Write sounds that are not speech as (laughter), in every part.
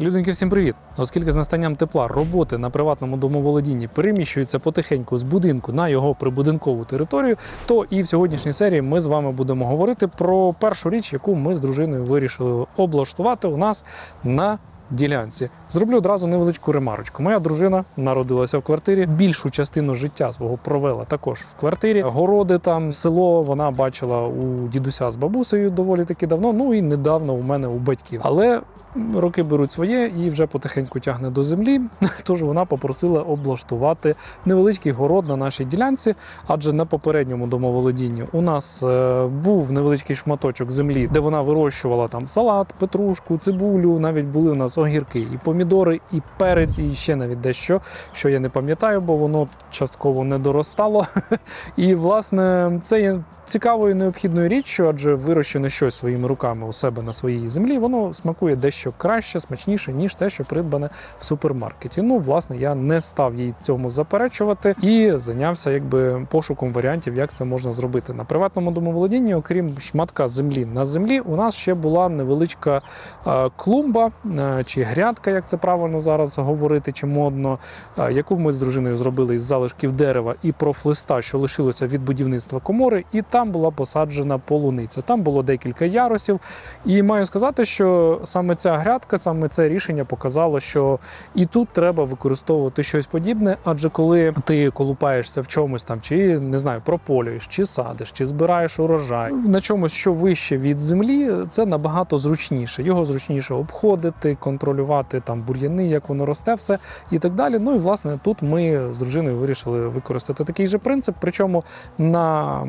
Людинки, всім привіт! Оскільки з настанням тепла роботи на приватному домоволодінні переміщуються потихеньку з будинку на його прибудинкову територію, то і в сьогоднішній серії ми з вами будемо говорити про першу річ, яку ми з дружиною вирішили облаштувати у нас на ділянці. Зроблю одразу невеличку ремарочку. Моя дружина народилася в квартирі. Більшу частину життя свого провела також в квартирі. Городи там, село вона бачила у дідуся з бабусею доволі таки давно. Ну і недавно у мене у батьків. Але роки беруть своє і вже потихеньку тягне до землі. (laughs) Тож вона попросила облаштувати невеличкий город на нашій ділянці, адже на попередньому домоволодінні у нас е, був невеличкий шматочок землі, де вона вирощувала там салат, петрушку, цибулю. Навіть були у нас огірки, і помідори, і перець, і ще навіть дещо, що я не пам'ятаю, бо воно частково не доростало. (laughs) І власне це є цікавою необхідною річчю, адже вирощене щось своїми руками у себе на своїй землі, воно смакує дещо краще, смачніше, ніж те, що придбане в супермаркеті. Ну, власне, я не став їй цьому заперечувати і зайнявся якби пошуком варіантів, як це можна зробити. На приватному домоволодінні, окрім шматка землі на землі, у нас ще була невеличка е, клумба е, чи грядка, як це правильно зараз говорити, чи модно, е, яку ми з дружиною зробили із залишків дерева і профлиста, що лишилося від будівництва комори, і там була посаджена полуниця. Там було декілька ярусів. І маю сказати, що саме ця грядка, саме це рішення показало, що і тут треба використовувати щось подібне, адже коли ти колупаєшся в чомусь там, чи не знаю, прополюєш, чи садиш, чи збираєш урожай на чомусь, що вище від землі, це набагато зручніше. Його зручніше обходити, контролювати там бур'яни, як воно росте, все і так далі. Ну і власне тут ми з дружиною вирішили використати такий же принцип, причому на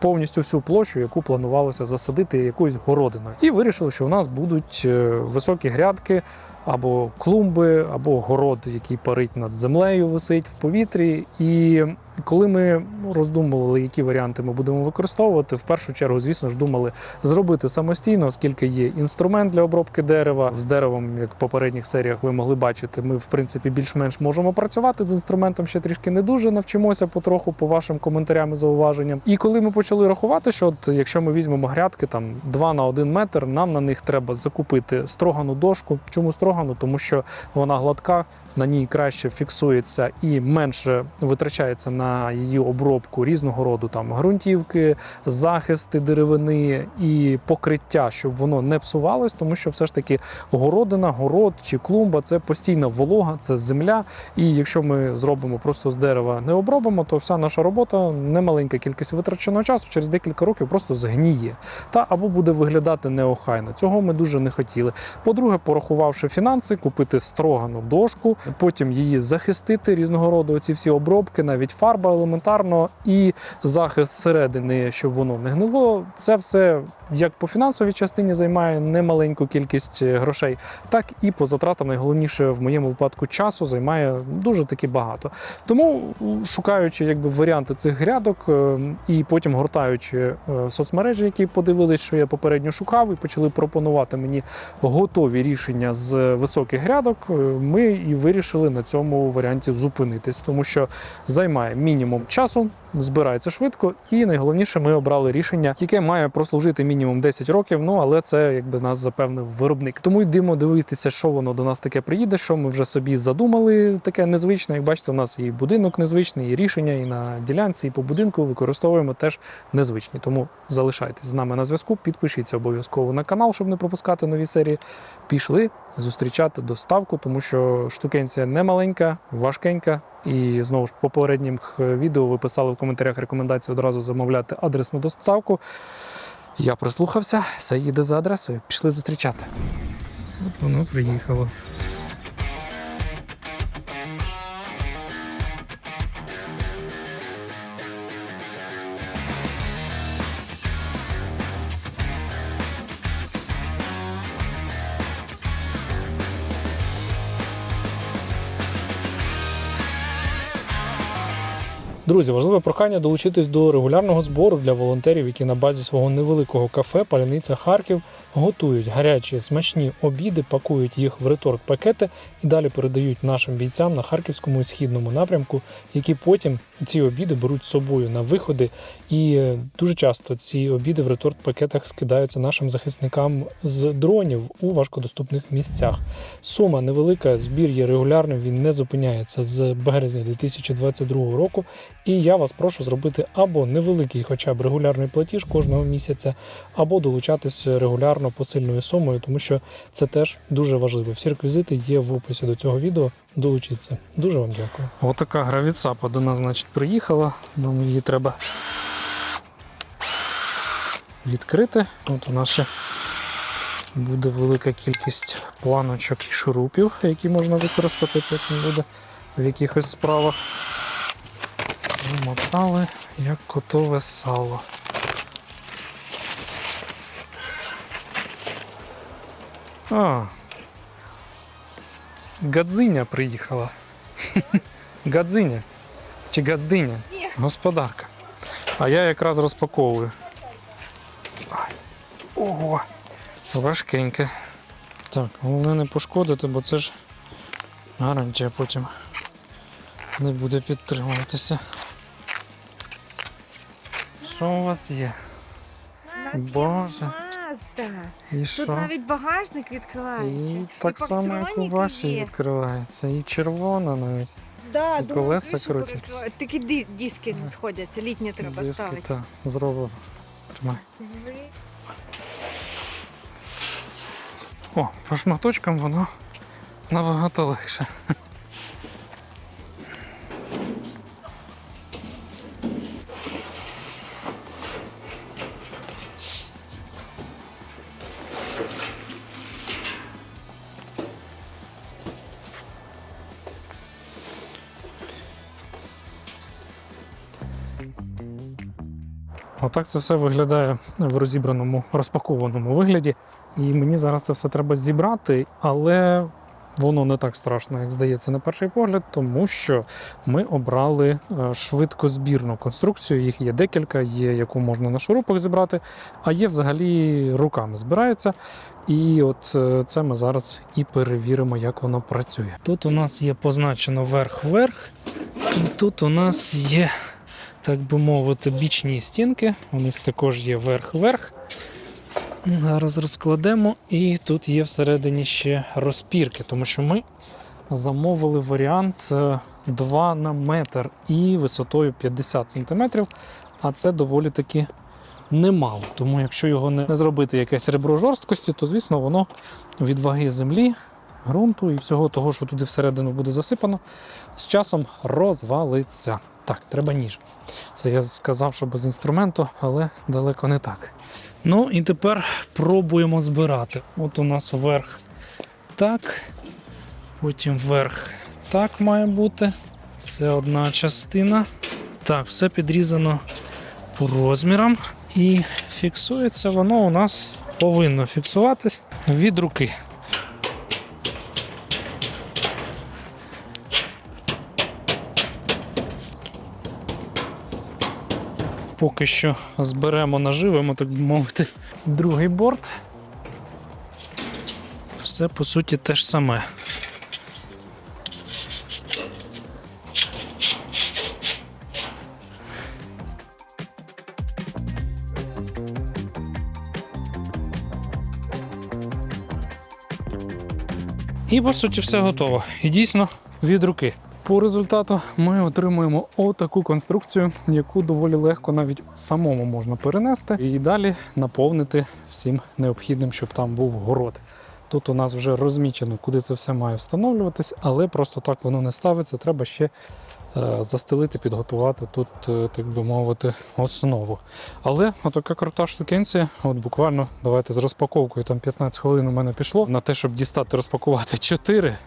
повністю всю площу, яку планувалося засадити якоюсь городиною. І вирішили, що у нас будуть е, високі грядки або клумби, або город, який парить над землею, висить в повітрі. І коли ми роздумували, які варіанти ми будемо використовувати, в першу чергу, звісно ж, думали зробити самостійно, оскільки є інструмент для обробки дерева. З деревом, як в попередніх серіях ви могли бачити, ми в принципі більш-менш можемо працювати з інструментом ще трішки не дуже навчимося потроху по вашим коментарям і зауваженням. І коли ми почали рахувати, що от якщо ми візьмемо грядки там 2 на 1 метр, нам на них треба закупити строгану дошку. Чому строгану? Тому що вона гладка, на ній краще фіксується і менше витрачається на її обробку різного роду там ґрунтівки, захисти деревини і покриття, щоб воно не псувалось, тому що все ж таки городина, город чи клумба це постійна волога, це земля. І якщо ми зробимо просто з дерева не обробимо, то вся наша робота, немаленька кількість витраченого часу, через декілька років просто згніє. Та або буде виглядати неохайно. Цього ми дуже не хотіли. По-друге, порахувавши фінанси, купити строгану дошку, потім її захистити різного роду. Ці всі обробки, навіть фарба елементарно, і захист зсередини, щоб воно не гнило. Це все як по фінансовій частині займає немаленьку кількість е, грошей, так і по затратам, найголовніше в моєму випадку часу займає дуже таки багато. Тому, шукаючи якби варіанти цих грядок е, і потім гортаючи е, соцмережі, які подивились, що я попередньо шукав, і почали пропонувати мені готові рішення з високих грядок, ми і вирішили на цьому варіанті зупинитись, тому що займає мінімум часу, збирається швидко, і найголовніше, ми обрали рішення, яке має прослужити мінімум 10 років. Ну але це якби нас запевнив виробник. Тому йдемо дивитися, що воно до нас таке приїде, що ми вже собі задумали. Таке незвичне. Як бачите, у нас і будинок незвичний, і рішення, і на ділянці, і по будинку використовуємо теж незвичні. Тому залишайтесь з нами на зв'язку. Підпишіться обов'язково на канал, щоб не пропускати нові серії. Пішли зустрічати доставку, тому що штукенція не маленька, важкенька. І знову ж попереднім відео ви писали в коментарях рекомендацію одразу замовляти адресну доставку. Я прислухався, все їде за адресою. Пішли зустрічати. От воно приїхало. Друзі, важливе прохання долучитись до регулярного збору для волонтерів, які на базі свого невеликого кафе Паляниця Харків готують гарячі смачні обіди, пакують їх в реторт-пакети і далі передають нашим бійцям на харківському і східному напрямку, які потім ці обіди беруть з собою на виходи. І е, дуже часто ці обіди в реторт-пакетах скидаються нашим захисникам з дронів у важкодоступних місцях. Сума невелика, збір є регулярним, він не зупиняється з березня 2022 року. І я вас прошу зробити або невеликий, хоча б регулярний платіж кожного місяця, або долучатись регулярно посильною сумою, тому що це теж дуже важливо. Всі реквізити є в описі до цього відео. Долучіться. Дуже вам дякую. Отака гравіцапа до нас, значить, приїхала. Нам її треба відкрити. От у нас ще буде велика кількість планочок і шурупів, які можна використати потім буде в якихось справах. Замотали як котове сало. А. Гадзиня приїхала. (laughs) Гадзиня. Чи газдиня? Господарка. А я якраз розпаковую. Ого. Важкеньке. Так, головне не пошкодити, бо це ж гарантія потім не буде підтримуватися. Що у вас є? У нас Боже. є Мазда. І Тут що? навіть багажник відкривається. І так само, як у вашій є. відкривається. І червона навіть. Да, і думаю, колеса кришу крутяться. перекривають. Тільки ди- диски не сходяться, літні треба Диски ставити. та зроблено. Тримай. О, по шматочкам воно набагато легше. Отак це все виглядає в розібраному, розпакованому вигляді. І мені зараз це все треба зібрати, але воно не так страшно, як здається, на перший погляд, тому що ми обрали е, швидкозбірну конструкцію. Їх є декілька, є яку можна на шурупах зібрати, а є взагалі руками збирається. І от е, це ми зараз і перевіримо, як воно працює. Тут у нас є позначено верх-верх, і тут у нас є так би мовити, бічні стінки. У них також є верх-верх. Зараз розкладемо, і тут є всередині ще розпірки, тому що ми замовили варіант е, 2 на метр і висотою 50 см, а це доволі таки немало. Тому якщо його не зробити якесь ребро жорсткості, то звісно воно від ваги землі, ґрунту і всього того, що туди всередину буде засипано, з часом розвалиться. Так, треба ніж. Це я сказав, що без інструменту, але далеко не так. Ну і тепер пробуємо збирати. От у нас вверх так, потім вверх так має бути. Це одна частина. Так, все підрізано по розмірам. І фіксується воно у нас повинно фіксуватись від руки. Поки що зберемо, наживемо, так би мовити, другий борт. Все по суті те ж саме. І по суті все готово. І дійсно від руки. По результату ми отримуємо отаку конструкцію, яку доволі легко навіть самому можна перенести і далі наповнити всім необхідним, щоб там був город. Тут у нас вже розмічено, куди це все має встановлюватись, але просто так воно не ставиться. Треба ще е, застелити, підготувати тут, е, так би мовити, основу. Але отака крута штукенція, от буквально давайте з розпаковкою, там 15 хвилин у мене пішло на те, щоб дістати, розпакувати 4.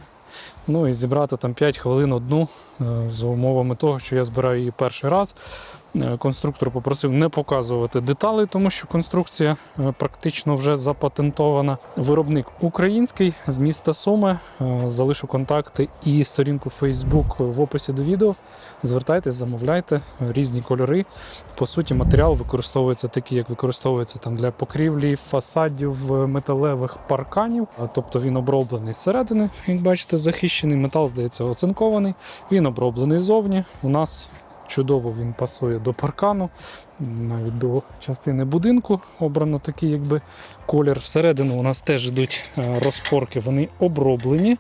Ну і зібрати там 5 хвилин одну е, з умовами того, що я збираю її перший раз. Е, Конструктор попросив не показувати деталей, тому що конструкція е, практично вже запатентована. Виробник український з міста Суми. Е, Залишу контакти і сторінку Facebook в описі до відео. Звертайтесь, замовляйте різні кольори. По суті, матеріал використовується такий, як використовується там для покрівлі фасадів е, металевих парканів. Тобто він оброблений зсередини, як бачите, захищений. Метал, здається, оцинкований. Він оброблений ззовні. У нас чудово він пасує до паркану, навіть до частини будинку. Обрано такий, якби колір. Всередину у нас теж йдуть е, розпорки, вони оброблені.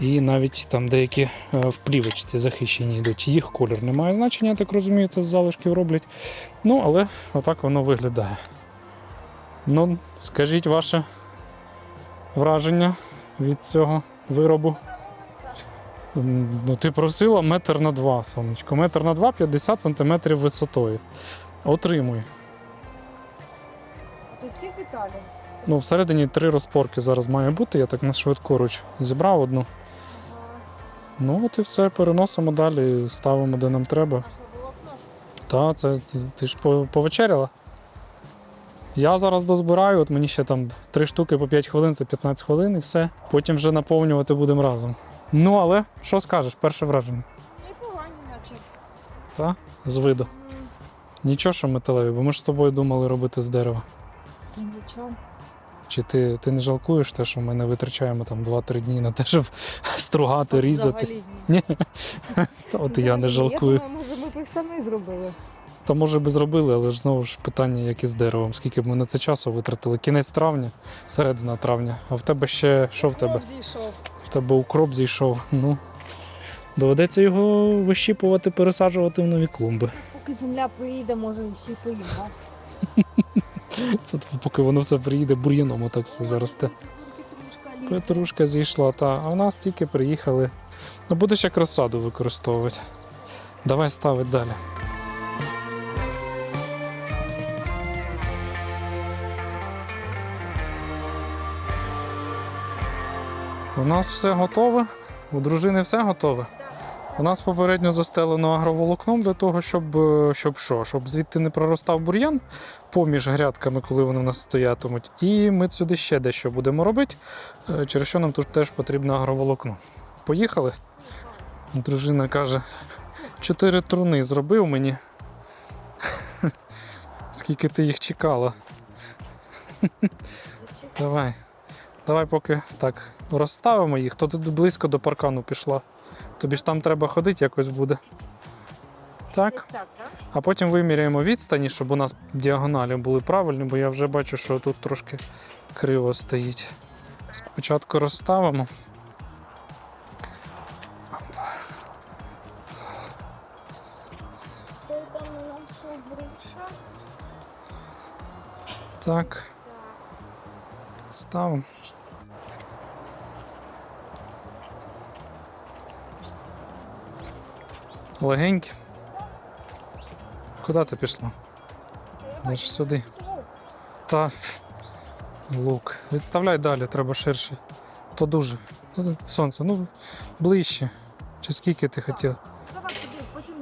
І навіть там деякі е, в плівочці захищені йдуть. Їх колір не має значення, я так розумію, це з залишків роблять. Ну, але отак воно виглядає. Ну, скажіть ваше враження від цього виробу. Ну, ти просила метр на два, сонечко. Метр на два 50 сантиметрів висотою. Отримуй. Тут ці деталі. Ну, всередині три розпорки зараз має бути. Я так на швидкоруч зібрав одну. Ну, от і все, переносимо далі, ставимо де нам треба. Та, це ти, ти ж повечеряла? Я зараз дозбираю, от мені ще там три штуки по 5 хвилин, це 15 хвилин і все. Потім вже наповнювати будемо разом. Ну, але що скажеш, перше враження? Непогані, наче. Та? З виду. Нічого, що металеві, бо ми ж з тобою думали робити з дерева. Нічого. Чи ти, ти не жалкуєш те, що ми не витрачаємо там 2-3 дні на те, щоб (laughs) стругати, різати? Ні. Та (laughs) от і я не жалкую. Я думаю, може, ми б самі зробили. Та може би зробили, але ж знову ж питання, як із деревом. Скільки б ми на це часу витратили? Кінець травня, середина травня. А в тебе ще що в тебе? зійшов. Тебе укроп зійшов. Ну. Доведеться його вищіпувати, пересаджувати в нові клумби. Поки земля приїде, може, ще й поїмо. Це (laughs) поки воно все приїде бур'яном, отак все заросте. Петрушка зійшла, та а в нас тільки приїхали. Ну будеш як розсаду використовувати. Давай ставити далі. У нас все готове. У дружини все готове. У нас попередньо застелено агроволокном для того, щоб, е, щоб що? Щоб звідти не проростав бур'ян поміж грядками, коли вони у нас стоятимуть. І ми сюди ще дещо будемо робити, е, через що нам тут теж потрібно агроволокно. Поїхали? Дружина каже: чотири труни зробив мені. (laughs) Скільки ти їх чекала? (laughs) Давай. Давай поки так розставимо їх, то ти близько до паркану пішла. Тобі ж там треба ходити якось буде. Так? А потім виміряємо відстані, щоб у нас діагоналі були правильні, бо я вже бачу, що тут трошки криво стоїть. Спочатку розставимо. Так. Ставимо. Легенькі. Куди ти пішла? Значить сюди. Та лук. Відставляй далі, треба ширше. То дуже. Ну, Сонце, ну ближче. Чи скільки ти хотів? Потім.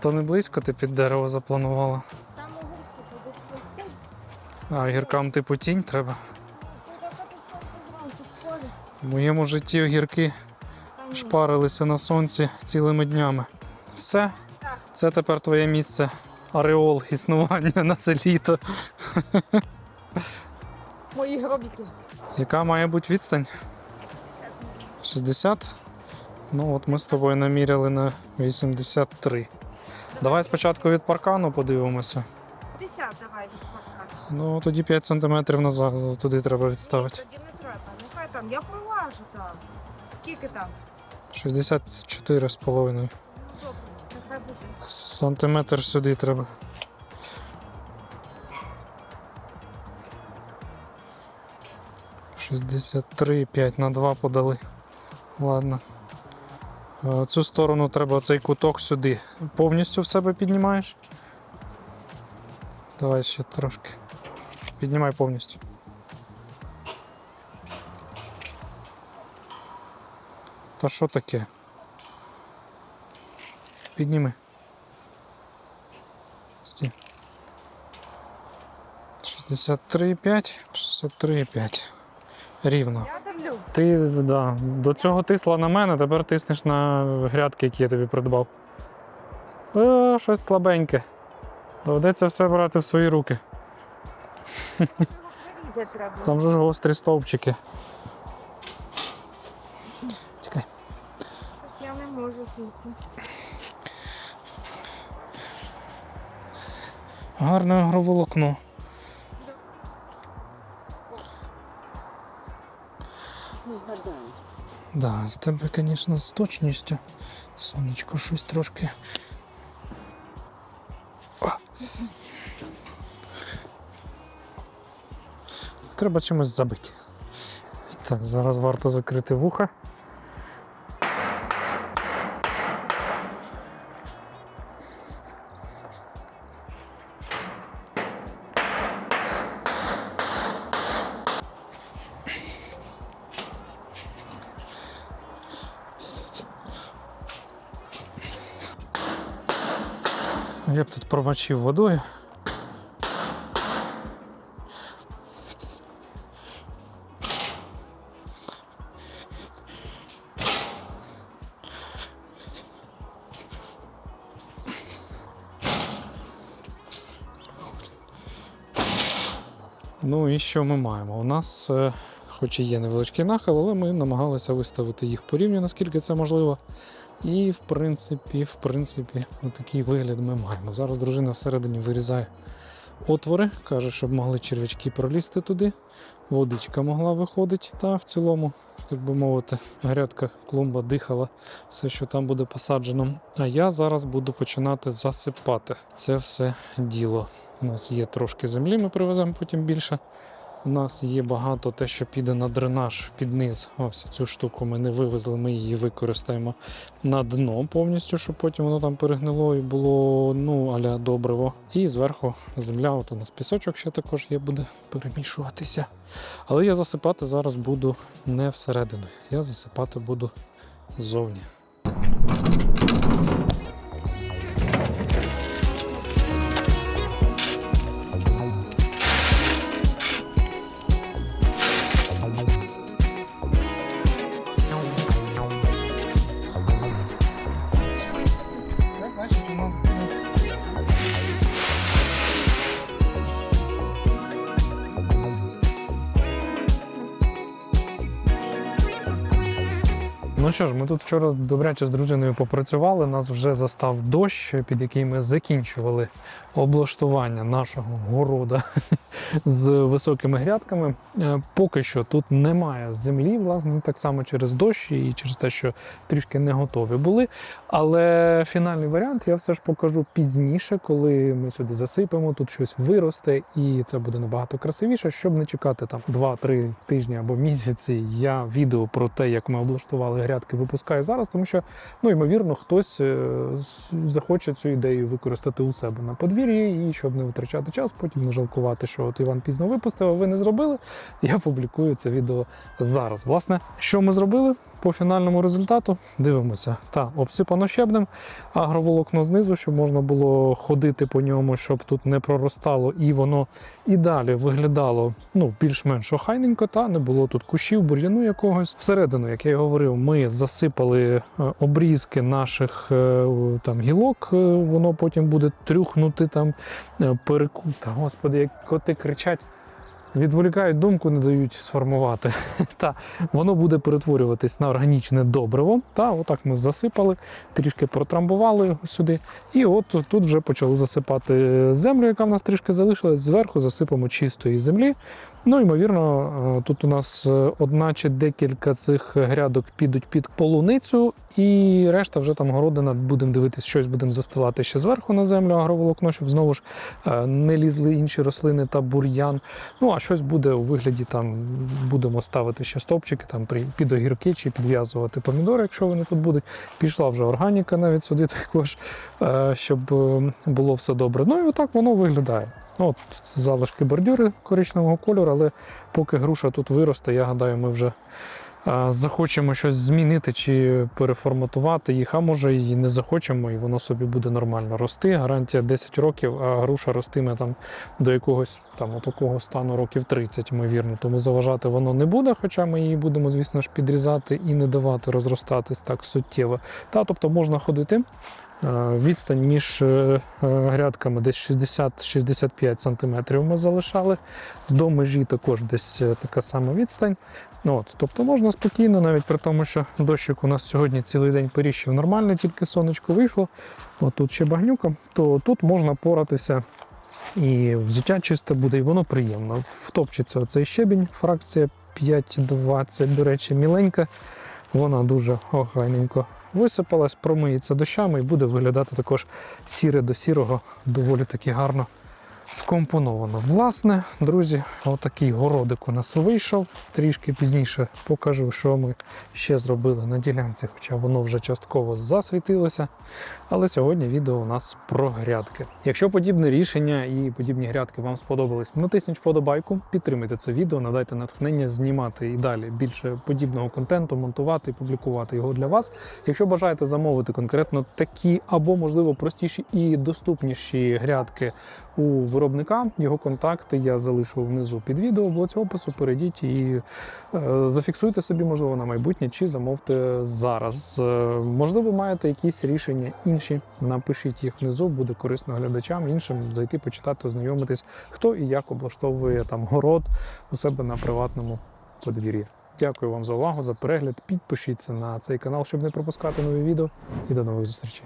То не близько ти під дерево запланувала. Там. А огіркам типу тінь треба. в моєму житті огірки шпарилися на сонці цілими днями. Все, це тепер твоє місце. Ореол існування на це літо. (laughs) Мої гробіки. Яка має бути відстань? 60? Ну от ми з тобою наміряли на 83. Давай спочатку від паркану подивимося. 50 давай від парка. Ну тоді 5 см назад туди треба відставити. Тоді не треба. Нехай там, я поважу там. Скільки там? 64 з половиною. Ну, добре, нехай буде. Сантиметр сюди треба. Шістдесят три, 5 на 2 подали. Ладно. Цю сторону треба цей куток сюди. Повністю в себе піднімаєш. Давай ще трошки. Піднімай повністю. Та що таке? підніми. Сті. 63,5, 63,5. Рівно. Ти да, до цього тисла на мене, тепер тиснеш на грядки, які я тобі придбав. О, щось слабеньке. Доведеться все брати в свої руки. Там же ж гострі стовпчики. Гарне агроволокно. Да, з тебе, звісно, з точністю. Сонечко щось трошки. Треба чимось забити. Так, зараз варто закрити вуха. Я б тут промочив водою. Ну і що ми маємо? У нас, е, хоч і є невеличкий нахил, але ми намагалися виставити їх по рівню, наскільки це можливо. І в принципі, в принципі, отакий вигляд ми маємо. Зараз дружина всередині вирізає отвори, каже, щоб могли черв'ячки пролізти туди. Водичка могла виходити. Та в цілому, так би мовити, грядка, клумба дихала, все, що там буде посаджено. А я зараз буду починати засипати це все діло. У нас є трошки землі, ми привеземо потім більше. У нас є багато те, що піде на дренаж під низ. Ось цю штуку ми не вивезли, ми її використаємо на дно повністю, щоб потім воно там перегнило і було ну, аля добриво. І зверху земля, от у нас пісочок ще також є, буде перемішуватися. Але я засипати зараз буду не всередину. Я засипати буду ззовні. Що ж, ми тут вчора добряче з дружиною попрацювали. Нас вже застав дощ, під який ми закінчували облаштування нашого города (laughs) з високими грядками. Е, Поки що тут немає землі, власне, так само через дощ і через те, що трішки не готові були. Але фінальний варіант я все ж покажу пізніше, коли ми сюди засипемо, тут щось виросте, і це буде набагато красивіше. Щоб не чекати там 2-3 тижні або місяці. Я відео про те, як ми облаштували грядки, випускаю зараз, тому що ну ймовірно хтось е, захоче цю ідею використати у себе на подвір'ї, і щоб не витрачати час, потім не жалкувати, що от Іван пізно випустив, а ви не зробили. Я публікую це відео зараз. Власне, що ми зробили по фінальному результату? Дивимося. Та обсипано щебнем, агроволокно знизу, щоб можна було ходити по ньому, щоб тут не проростало, і воно і далі виглядало ну, більш-менш охайненько, та не було тут кущів, бур'яну якогось. Всередину, як я і говорив, ми засипали е, обрізки наших е, там гілок, е, воно потім буде трюхнути там е, переку. Та господи, як коти кричать. Відволікають думку, не дають сформувати. (laughs) Та воно буде перетворюватись на органічне добриво. Та отак ми засипали, трішки протрамбували його сюди. І от тут вже почали засипати землю, яка в нас трішки залишилась. Зверху засипаємо чистої землі. Ну, ймовірно, е, тут у нас е, одна чи декілька цих грядок підуть під полуницю, і решта вже там городина. Будемо дивитись, щось будемо застилати ще зверху на землю агроволокно, щоб знову ж е, не лізли інші рослини та бур'ян. Ну а щось буде у вигляді там будемо ставити ще стовпчики там під огірки чи підв'язувати помідори, якщо вони тут будуть. Пішла вже органіка навіть сюди також, щоб е, було все добре. Ну і отак воно виглядає. Ну, От залишки бордюри коричневого кольору, але поки груша тут виросте, я гадаю, ми вже захочемо щось змінити чи переформатувати їх, а може і не захочемо, і воно собі буде нормально рости. Гарантія 10 років, а груша ростиме там до якогось там такого стану років 30, ймовірно. Тому заважати воно не буде, хоча ми її будемо, звісно ж, підрізати і не давати розростатись так суттєво. Та, тобто можна ходити. Е, Відстань між е, е, грядками десь 60-65 см ми залишали. До межі також десь така сама відстань. Ну, От, тобто можна спокійно, навіть при тому, що дощик у нас сьогодні цілий день періщив нормально, тільки сонечко вийшло. От тут ще багнюка, то тут можна поратися. І взуття чисте буде, і воно приємно. Втопчеться оцей щебінь, фракція 5,20, до речі, міленька. Вона дуже охайненько висипалась, промиється дощами і буде виглядати також сіре до сірого, доволі таки гарно скомпоновано. Власне, друзі, отакий городик у нас вийшов. Трішки пізніше покажу, що ми ще зробили на ділянці, хоча воно вже частково засвітилося. Але сьогодні відео у нас про грядки. Якщо подібне рішення і подібні грядки вам сподобались, натисніть вподобайку, підтримайте це відео, надайте натхнення знімати і далі більше подібного контенту, монтувати і публікувати його для вас. Якщо бажаєте замовити конкретно такі або, можливо, простіші і доступніші грядки у виробника, його контакти я залишу внизу під відео в блоці опису. Перейдіть і е, зафіксуйте собі, можливо, на майбутнє, чи замовте зараз. Е, можливо, маєте якісь рішення інші. Напишіть їх внизу, буде корисно глядачам, іншим зайти, почитати, ознайомитись, хто і як облаштовує там город у себе на приватному подвір'ї. Дякую вам за увагу, за перегляд. Підпишіться на цей канал, щоб не пропускати нові відео. І до нових зустрічей.